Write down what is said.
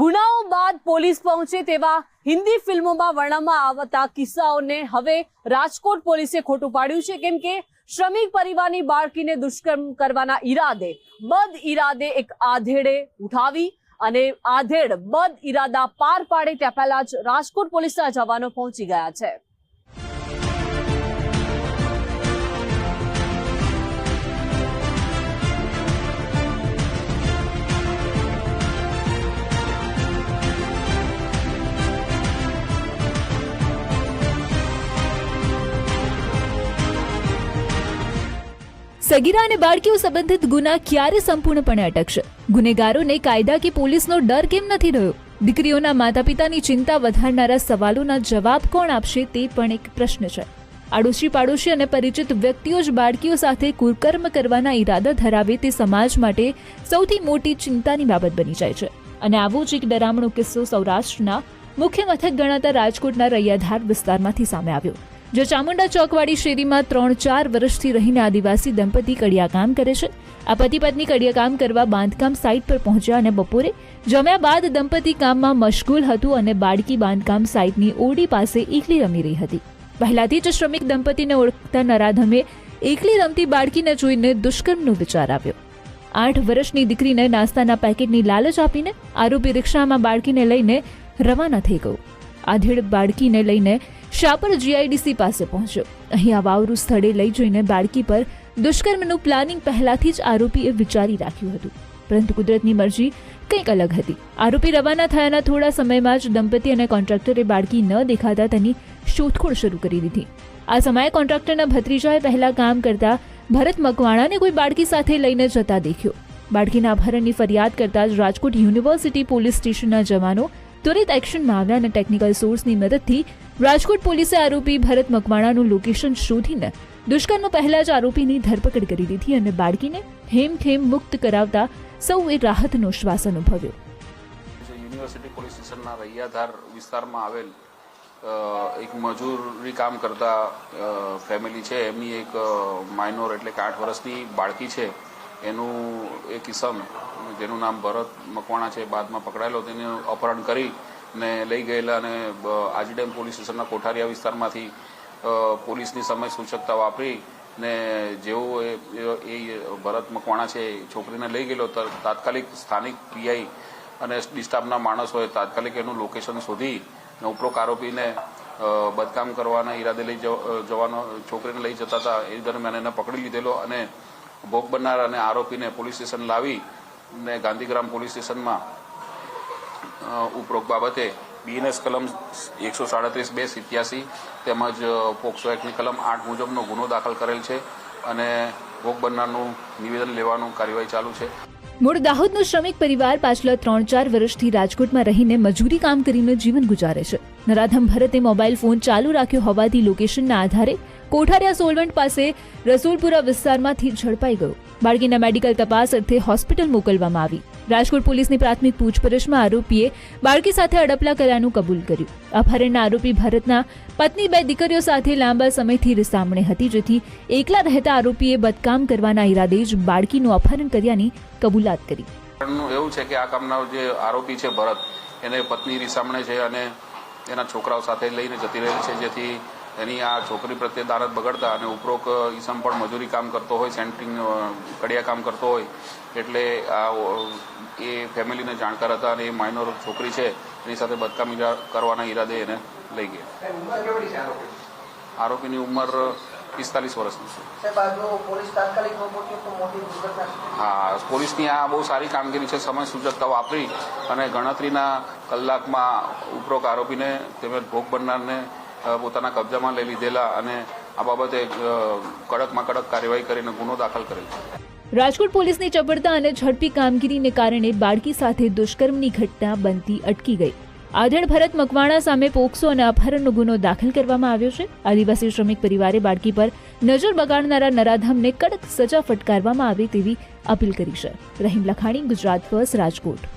ગુનાઓ બાદ પોલીસ પહોંચે તેવા હિન્દી ફિલ્મોમાં વર્ણવવામાં આવતા કિસ્સાઓને હવે રાજકોટ પોલીસે ખોટું પાડ્યું છે. કેમ કે શ્રમિક પરિવારની બાળકીને દુષ્કર્મ કરવાના ઈરાદે, બદ ઈરાદે એક આધેડે ઉઠાવી અને આધેડ, બદ ઈરાદા પાર પાડે ત્યાં પહેલા જ રાજકોટ પોલીસના જવાનો પહોંચી ગયા છે. સગીરા અને બાળકીઓ સંબંધિત ગુના ક્યારે સંપૂર્ણપણે અટકશે? ગુનેગારોને કાયદા કે પોલીસનો ડર કેમ નથી રહ્યો? દીકરીઓના માતા પિતાની ચિંતા વધારનારા સવાલોના જવાબ કોણ આપશે તે પણ એક પ્રશ્ન છે. આડોશી પાડોશી અને પરિચિત વ્યક્તિઓ જ બાળકીઓ સાથે કુરકર્મ કરવાના ઈરાદા ધરાવે તે સમાજ માટે સૌથી મોટી ચિંતાની બાબત બની જાય છે. અને આવો જ એક ડરામણો કિસ્સો સૌરાષ્ટ્રના મુખ્ય મથક ગણાતા રાજકોટના રૈયાધાર વિસ્તારમાંથી સામે આવ્યો. જો ચામુંડા ચોકવાડી શેરીમાં ત્રણ ચાર વર્ષથી રહીને આદિવાસી દંપતી કડિયાકામ કરે છે, આ પતિ પત્ની કડિયાકામ કરવા બાંધકામ સાઇટ પર પહોંચ્યા અને બપોરે જમ્યા બાદ દંપતી કામમાં મશગુલ હતું અને બાળકી બાંધકામ સાઇટની ઓરડી પાસે એકલી રમી રહી હતી. પહેલાથી જ શ્રમિક દંપતીને ઓળખતા નરાધમે એકલી રમતી બાળકીને જોઈને દુષ્કર્મનો વિચાર આવ્યો. આઠ વર્ષની દીકરીને નાસ્તાના પેકેટની લાલચ આપીને આરોપી રિક્ષામાં બાળકીને લઈને રવાના થઈ ગયો. આધેડ બાળકીને લઈને શાપર જીઆઈડીસી પાસે પહોંચ્યો. અહીં વાવરું સ્થળે લઈ જઈને બાળકી પર દુષ્કર્મનું પ્લાનિંગ પહેલાથી જ આરોપીએ વિચારી રાખ્યું હતું. પરંતુ કુદરતની મરજી કંઈક અલગ હતી. આરોપી રવાના થયાના થોડા સમયમાં જ દંપતી અને કોન્ટ્રાક્ટરે બાળકી ન દેખાતા તેની શોધખોળ શરૂ કરી દીધી. આ સમયે કોન્ટ્રાક્ટરના ભત્રીજાએ પહેલા કામ કરતા ભરત મકવાણાને કોઈ બાળકી સાથે લઈને જતા દેખ્યો. બાળકીના અપહરણની ફરિયાદ કરતા જ રાજકોટ યુનિવર્સિટી પોલીસ સ્ટેશનના જવાનો ત્વરિત એક્શનમાં આવ્યા અને ટેકનિકલ સોર્સની મદદથી રાજકોટ પોલીસે આરોપી ભરત મકવાણાનું લોકેશન શોધીને દુષ્કર્મ પહેલા જ આરોપીની ધરપકડ કરી દીધી અને બાળકીને હેમખેમ મુક્ત કરાવતા સૌએ રાહતનો શ્વાસ અનુભવ્યો. યુનિવર્સિટી પોલીસ સ્ટેશનના રૈયાધાર વિસ્તારમાં આવેલ એક મજૂરી કામ કરતા ફેમિલી છે. એમની એક માઇનોર એટલે કે આઠ વર્ષની બાળકી છે. એનું એક કિસમ જેનું નામ ભરત મકવાણા છે બાદમાં પકડાયેલો, તેનું અપહરણ કરી ને લઈ ગયેલા અને આજીડેમ પોલીસ સ્ટેશનના કોઠારીયા વિસ્તારમાંથી પોલીસની સમય સૂચકતા વાપરી ને જેવો એ એ ભરત મકવાણા છે એ છોકરીને લઈ ગયેલો તાત્કાલિક સ્થાનિક પીઆઈ અને ડિસ્ટાફના માણસોએ તાત્કાલિક એનું લોકેશન શોધી ને ઉપરોક્ત આરોપીને બદકામ કરવાના ઈરાદે લઈ જવાનો, છોકરીને લઈ જતા હતા, એ દરમિયાન એને પકડી લીધેલો અને ભોગ બનનાર અને આરોપીને પોલીસ સ્ટેશન લાવી ને ગાંધીગ્રામ પોલીસ સ્ટેશનમાં ઉપરોક્ત બાબતે બીએનએસ કલમ એકસો સાડત્રીસ બે સિત્યાસી તેમજ પોક્સો એક્ટની કલમ આઠ મુજબનો ગુનો દાખલ કરેલ છે અને ભોગ બનનારનું નિવેદન લેવાનું કાર્યવાહી ચાલુ છે. મૂળ દાહોદનો શ્રમિક પરિવાર પાછલા ત્રણ ચાર વર્ષથી રાજકોટમાં રહીને મજૂરી કામ કરીને જીવન ગુજારે છે. નરાધમ ભરતે મોબાઈલ ફોન ચાલુ રાખ્યો હોવાથી લોકેશનના આધારે કોઠારિયા સોલવન્ટ પાસે રસુલપુરા વિસ્તારમાંથી ઝડપાઈ ગયો. બાળકીના મેડિકલ તપાસ અર્થે હોસ્પિટલ મોકલવામાં આવી. રાજકોટ પોલીસની પ્રાથમિક પૂછપરછમાં આરોપીએ બાળકી સાથે અડપલા કર્યાનું કબૂલ કર્યું. અપહરણના આરોપી ભરતના પત્ની બે દીકરીઓ સાથે લાંબા સમયથી રિસામણે હતી, જેથી એકલા રહેતા આરોપીએ બદકામ કરવાના ઈરાદે જ બાળકીનું અપહરણ કર્યાની કબૂલાત કરી. એવું છે કે આ કામના જે આરોપી છે ભરત, એને પત્ની રિસામણે છે અને એના છોકરાઓ સાથે લઈને જતી રહેલી છે, જેથી એની આ છોકરી પ્રત્યે દાનત બગડતા અને ઉપરોક્ત ઈસમ પણ મજૂરી કામ કરતો હોય સેન્ટિંગ કડિયા કામ કરતો હોય એટલે આ એ ફેમિલીને જાણકાર હતા અને એ માઇનોર છોકરી છે એની સાથે બદકામ કરવાના ઈરાદે એને લઈ ગયા. આરોપીની? ઉંમર પિસ્તાલીસ વર્ષની છે. હા પોલીસની આ બહુ સારી કામગીરી છે સમય સૂચકતા વાપરી અને ગણતરીના કલાકમાં ઉપરોક્ત આરોપીને તેમજ ભોગ બનનારને પોતાના કબજામાં લઈ લીધેલા અને આ બાબતે કડકમાં કડક કાર્યવાહી કરીને ગુનો દાખલ કરેલ છે. રાજકોટ પોલીસની ચપળતા અને ઝડપી કામગીરીને કારણે બાળકી સાથે દુષ્કર્મની ઘટના બનતી અટકી ગઈ. આધેડ ભરત મકવાણા સામે પોક્સો અને અપહરણનો ગુનો દાખલ કરવામાં આવ્યો છે. આદિવાસી શ્રમિક પરિવારે બાળકી પર નજર બગાડનારા નરાધમને કડક સજા ફટકારવામાં આવે તેવી અપીલ કરી છે. રહીમ લખાણી, ગુજરાત ફર્સ્ટ રાજકોટ.